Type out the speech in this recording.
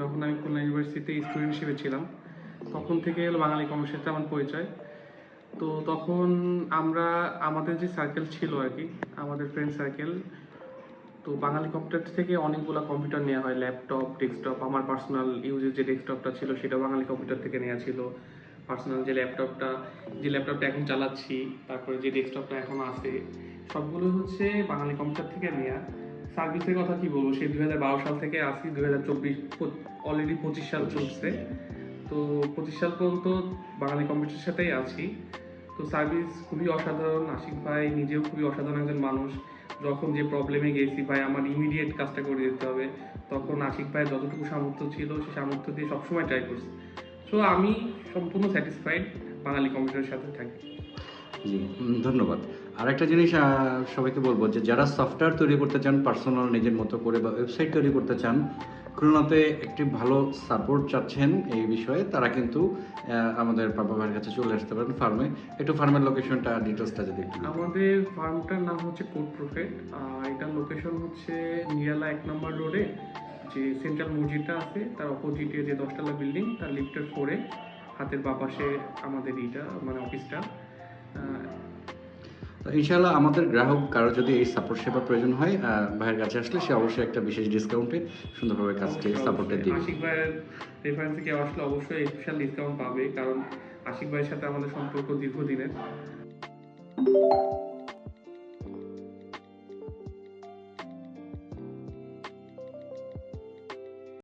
যখন আমি খুলনা ইউনিভার্সিটিতে স্টুডেন্ট হিসেবে ছিলাম, তখন থেকে হলো বাঙালি কমিটির সাথে আমার পরিচয়। তো তখন আমরা, আমাদের যে সার্কেল ছিল আর কি, আমাদের ফ্রেন্ড সার্কেল তো বাঙালি কম্পিউটার থেকে অনেকগুলো কম্পিউটার নেওয়া হয় ল্যাপটপ ডেস্কটপ আমার পার্সোনাল ইউজের যে ডেস্কটপটা ছিল সেটা বাঙালি কম্পিউটার থেকে নেওয়া ছিল। পার্সোনাল যে ল্যাপটপটা যে ল্যাপটপটা এখন চালাচ্ছি, তারপরে যে ডেস্কটপটা এখন আছে সবগুলো হচ্ছে বাঙালি কম্পিউটার থেকে নেওয়া সার্ভিসের কথা কি বলব? সেই দুই হাজার বারো সাল থেকে আসি দুই হাজার চব্বিশ অলরেডি পঁচিশ সাল চলছে। তো পঁচিশ সাল পর্যন্ত বাঙালি কম্পিউটারের সাথেই আছি। তো সার্ভিস খুবই অসাধারণ। আশিক ভাই নিজেও খুবই অসাধারণ একজন মানুষ। যখন যে প্রবলেমে গেছি, ভাই, আমার ইমিডিয়েট কাজটা করে দিতে হবে। তখন আশিক ভাই যতটুকু সামর্থ্য ছিল সেই সামর্থ্য দিয়ে সবসময় ট্রাই করছি। সো আমি সম্পূর্ণ স্যাটিসফাইড বাঙালি কম্পিউটারের সাথে থাকি। জি ধন্যবাদ। আর একটা জিনিস সবাইকে বলব যে যারা সফটওয়্যার তৈরি করতে চান পার্সোনাল নিজের মতো করে বা ওয়েবসাইট তৈরি করতে চান, খুলনাতে একটি ভালো সাপোর্ট চাচ্ছেন এই বিষয়ে। তারা কিন্তু আমাদের পাপা ভাইয়ের কাছে চলে আসতে পারেন ফার্মে একটু ফার্মের লোকেশনটা ডিটেলসটা যদি একটু আমাদের ফার্মটার নাম হচ্ছে কোড প্রফেট এটার লোকেশন হচ্ছে নিরালা এক নম্বর রোডে যে সেন্ট্রাল মসজিদটা আছে, তার অপোজিটে যে দশতলা বিল্ডিং তার লিফটের ফোরে হাতের বা পাশে আমাদের এইটা মানে অফিসটা তো ইনশাআল্লাহ আমাদের গ্রাহক কারও যদি এই সাপোর্ট সেবার প্রয়োজন হয় ভাইয়ের কাছে আসলে সে অবশ্যই একটা বিশেষ ডিসকাউন্টে সুন্দরভাবে কাজটি সাপোর্টে দিবে। আশিক ভাইয়ের রেফারেন্সে কেউ আসলে অবশ্যই স্পেশাল ডিসকাউন্ট পাবে, কারণ আশিক ভাইয়ের সাথে আমাদের সম্পর্ক দীর্ঘদিনের।